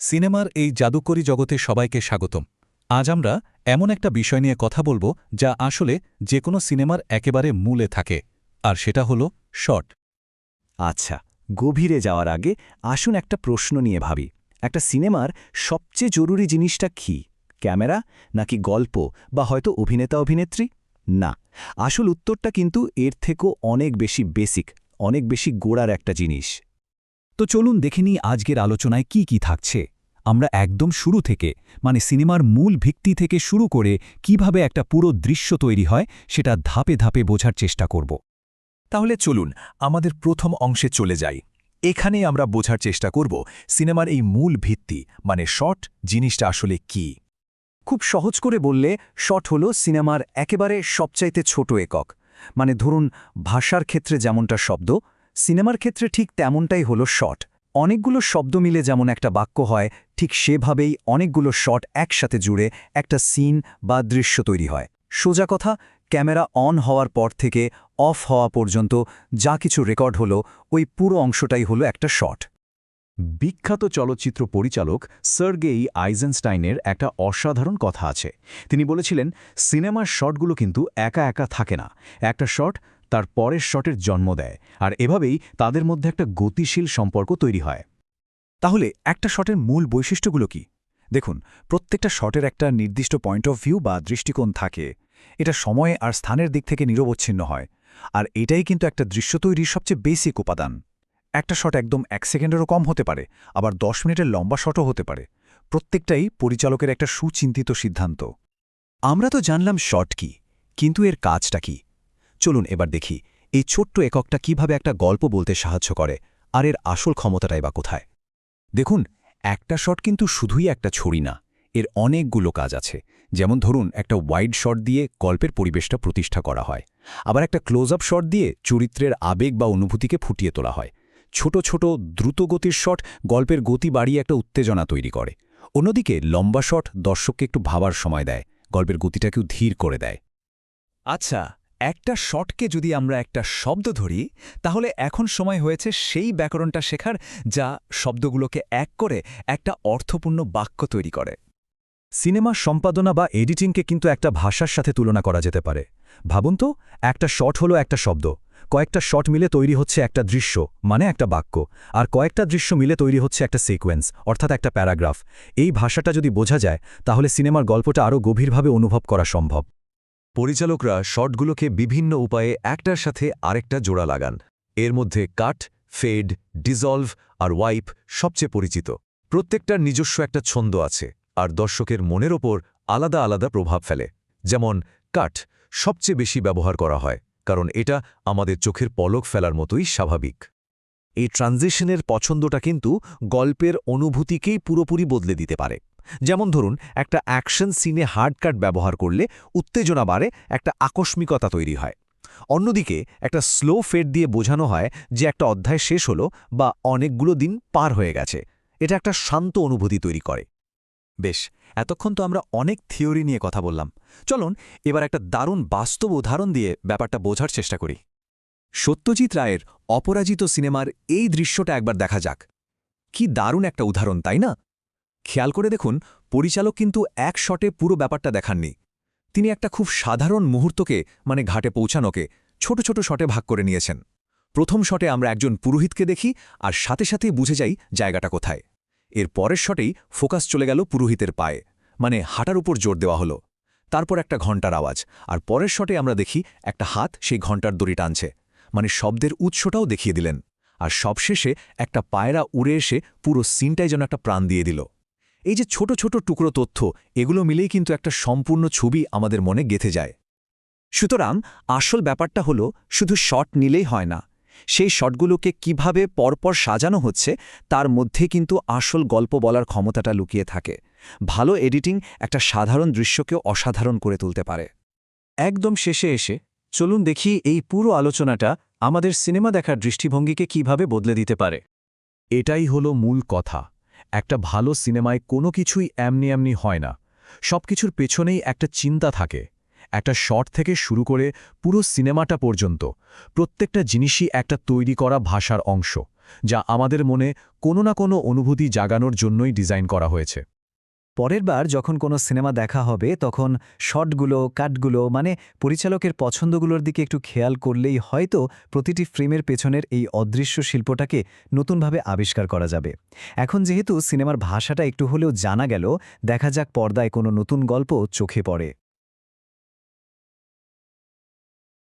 সিনেমার এই জাদুকরী জগতে সবাইকে স্বাগতম। আজ আমরা এমন একটা বিষয় নিয়ে কথা বলব যা আসলে যে কোনো সিনেমার একেবারে মূলে থাকে, আর সেটা হলো শর্ট আচ্ছা গভীরে যাওয়ার আগে আসুন একটা প্রশ্ন নিয়ে ভাবি। একটা সিনেমার সবচেয়ে জরুরি জিনিসটা কি? ক্যামেরা নাকি গল্প বা হয়তো অভিনেতা অভিনেত্রী? না, আসল উত্তরটা কিন্তু এর থেকেও অনেক বেশি বেসিক অনেক বেশি গোড়ার একটা জিনিস। তো চলুন দেখে নিই আজকের আলোচনায় কি কি থাকছে। আমরা একদম শুরু থেকে মানে সিনেমার মূল ভিত্তি থেকে শুরু করে কীভাবে একটা পুরো দৃশ্য তৈরি হয় সেটা ধাপে ধাপে বোঝার চেষ্টা করব। তাহলে চলুন, আমাদের প্রথম অংশে চলে যাই। এখানেই আমরা বোঝার চেষ্টা করব সিনেমার এই মূল ভিত্তি মানে শট, জিনিসটা আসলে কি। খুব সহজ করে বললে, শট হল সিনেমার একেবারে সবচাইতে ছোট একক। মানে ধরুন, ভাষার ক্ষেত্রে যেমনটা শব্দ সিনেমার ক্ষেত্রে ঠিক তেমনটাই হলো শট অনেকগুলো শব্দ মিলে যেমন একটা বাক্য হয়, ঠিক সেভাবেই অনেকগুলো শট একসাথে জুড়ে একটা সিন বা দৃশ্য তৈরি হয়। সোজা কথা, ক্যামেরা অন হওয়ার পর থেকে অফ হওয়া পর্যন্ত যা কিছু রেকর্ড হলো, ওই পুরো অংশটাই হলো একটা শট বিখ্যাত চলচ্চিত্র পরিচালক সার্গেই আইজেনস্টাইনের একটা অসাধারণ কথা আছে। তিনি বলেছিলেন, সিনেমার শটগুলো কিন্তু একা একা থাকে না। একটা শট তার পরের শটের জন্ম দেয়, আর এভাবেই তাদের মধ্যে একটা গতিশীল সম্পর্ক তৈরি হয়। তাহলে একটা শটের মূল বৈশিষ্ট্যগুলো কি? দেখুন, প্রত্যেকটা শটের একটা নির্দিষ্ট পয়েন্ট অফ ভিউ বা দৃষ্টিকোণ থাকে। এটা সময়ে আর স্থানের দিক থেকে নিরবচ্ছিন্ন হয়, আর এটাই কিন্তু একটা দৃশ্য তৈরির সবচেয়ে বেসিক উপাদান। একটা শট একদম এক সেকেন্ডেরও কম হতে পারে, আবার দশ মিনিটের লম্বা শটও হতে পারে। প্রত্যেকটাই পরিচালকের একটা সুচিন্তিত সিদ্ধান্ত। আমরা তো জানলাম শট কি, কিন্তু এর কাজটা কি? চলুন এবার দেখি এই ছোট্ট এককটা কীভাবে একটা গল্প বলতে সাহায্য করে, আর এর আসল ক্ষমতাটাই বা কোথায়। দেখুন, একটা শট কিন্তু শুধুই একটা ছড়ি না, এর অনেকগুলো কাজ আছে। যেমন ধরুন, একটা ওয়াইড শট দিয়ে গল্পের পরিবেশটা প্রতিষ্ঠা করা হয়। আবার একটা ক্লোজ আপ শট দিয়ে চরিত্রের আবেগ বা অনুভূতিকে ফুটিয়ে তোলা হয়। ছোট ছোট দ্রুতগতির শট গল্পের গতি বাড়িয়ে একটা উত্তেজনা তৈরি করে। অন্যদিকে, লম্বা শট দর্শককে একটু ভাবার সময় দেয়, গল্পের গতিটাকেও ধীর করে দেয়। আচ্ছা একটা শটকে যদি আমরা একটা শব্দ ধরি, তাহলে এখন সময় হয়েছে সেই ব্যাকরণটা শেখার যা শব্দগুলোকে এক করে একটা অর্থপূর্ণ বাক্য তৈরি করে। সিনেমা সম্পাদনা বা এডিটিংকে কিন্তু একটা ভাষার সাথে তুলনা করা যেতে পারে। ভাবুন তো, একটা শট হলো একটা শব্দ। কয়েকটা শট মিলে তৈরি হচ্ছে একটা দৃশ্য মানে একটা বাক্য। আর কয়েকটা দৃশ্য মিলে তৈরি হচ্ছে একটা সিকোয়েন্স, অর্থাৎ একটা প্যারাগ্রাফ। এই ভাষাটা যদি বোঝা যায়, তাহলে সিনেমার গল্পটা আরও গভীরভাবে অনুভব করা সম্ভব। পরিচালকরা শটগুলোকে বিভিন্ন উপায়ে একটার সাথে আরেকটা জোড়া লাগান। এর মধ্যে কাট, ফেড ডিজলভ আর ওয়াইপ সবচেয়ে পরিচিত। প্রত্যেকটার নিজস্ব একটা ছন্দ আছে আর দর্শকের মনের ওপর আলাদা আলাদা প্রভাব ফেলে। যেমন কাট সবচেয়ে বেশি ব্যবহার করা হয়, কারণ এটা আমাদের চোখের পলক ফেলার মতোই স্বাভাবিক। এই ট্রানজিশনের পছন্দটা কিন্তু গল্পের অনুভূতিকেই পুরোপুরি বদলে দিতে পারে। যেমন ধরুন, একটা অ্যাকশন সিনে হার্ডকাট ব্যবহার করলে উত্তেজনা বাড়ে, একটা আকস্মিকতা তৈরি হয়। অন্যদিকে, একটা স্লো ফেড দিয়ে বোঝানো হয় যে একটা অধ্যায় শেষ হলো বা অনেকগুলো দিন পার হয়ে গেছে। এটা একটা শান্ত অনুভূতি তৈরি করে। বেশ, এতক্ষণ তো আমরা অনেক থিওরি নিয়ে কথা বললাম। চলুন, এবার একটা দারুণ বাস্তব উদাহরণ দিয়ে ব্যাপারটা বোঝার চেষ্টা করি। সত্যজিৎ রায়ের অপরাজিত সিনেমার এই দৃশ্যটা একবার দেখা যাক। কি দারুণ একটা উদাহরণ, তাই না? খেয়াল করে দেখুন, পরিচালক কিন্তু এক শটে পুরো ব্যাপারটা দেখাননি। তিনি একটা খুব সাধারণ মুহূর্তকে মানে ঘাটে পৌঁছানোকে, ছোট ছোট শটে ভাগ করে নিয়েছেন। প্রথম শটে আমরা একজন পুরোহিতকে দেখি, আর সাথে সাথেই বুঝে যাই জায়গাটা কোথায়। এর পরের শটেই ফোকাস চলে গেল পুরোহিতের পায়ে মানে হাঁটার উপর জোর দেওয়া হলো। তারপর একটা ঘণ্টার আওয়াজ, আর পরের শটে আমরা দেখি একটা হাত সেই ঘণ্টার দড়ি টানছে মানে শব্দের উৎসটাও দেখিয়ে দিলেন। আর সবশেষে একটা পায়রা উড়ে এসে পুরো সিনটাই যেন একটা প্রাণ দিয়ে দিল। এই যে ছোট ছোট টুকরো তথ্য, এগুলো মিলেই কিন্তু একটা সম্পূর্ণ ছবি আমাদের মনে গেথে যায়। সুতরাং আসল ব্যাপারটা হলো, শুধু শট নিলেই হয় না। সেই শটগুলোকে কীভাবে পরপর সাজানো হচ্ছে, তার মধ্যে কিন্তু আসল গল্প বলার ক্ষমতাটা লুকিয়ে থাকে। ভালো এডিটিং একটা সাধারণ দৃশ্যকেও অসাধারণ করে তুলতে পারে। একদম শেষে এসে, চলুন দেখি এই পুরো আলোচনাটা আমাদের সিনেমা দেখার দৃষ্টিভঙ্গিকে কীভাবে বদলে দিতে পারে। এটাই হলো মূল কথা। একটা ভালো সিনেমায় কোনো কিছুই এমনি এমনি হয় না। সব কিছুর পেছনেই একটা চিন্তা থাকে। একটা শট থেকে শুরু করে পুরো সিনেমাটা পর্যন্ত প্রত্যেকটা জিনিসই একটা তৈরি করা ভাষার অংশ, যা আমাদের মনে কোনো না কোনো অনুভূতি জাগানোর জন্যই ডিজাইন করা হয়েছে। পরের বার যখন কোনো সিনেমা দেখা হবে, তখন শটগুলো, কাটগুলো মানে পরিচালকের পছন্দগুলোর দিকে একটু খেয়াল করলেই হয়তো প্রতিটি ফ্রেমের পেছনের এই অদৃশ্য শিল্পটাকে নতুনভাবে আবিষ্কার করা যাবে। এখন যেহেতু সিনেমার ভাষাটা একটু হলেও জানা গেল, দেখা যাক পর্দায় কোনো নতুন গল্প চোখে পড়ে।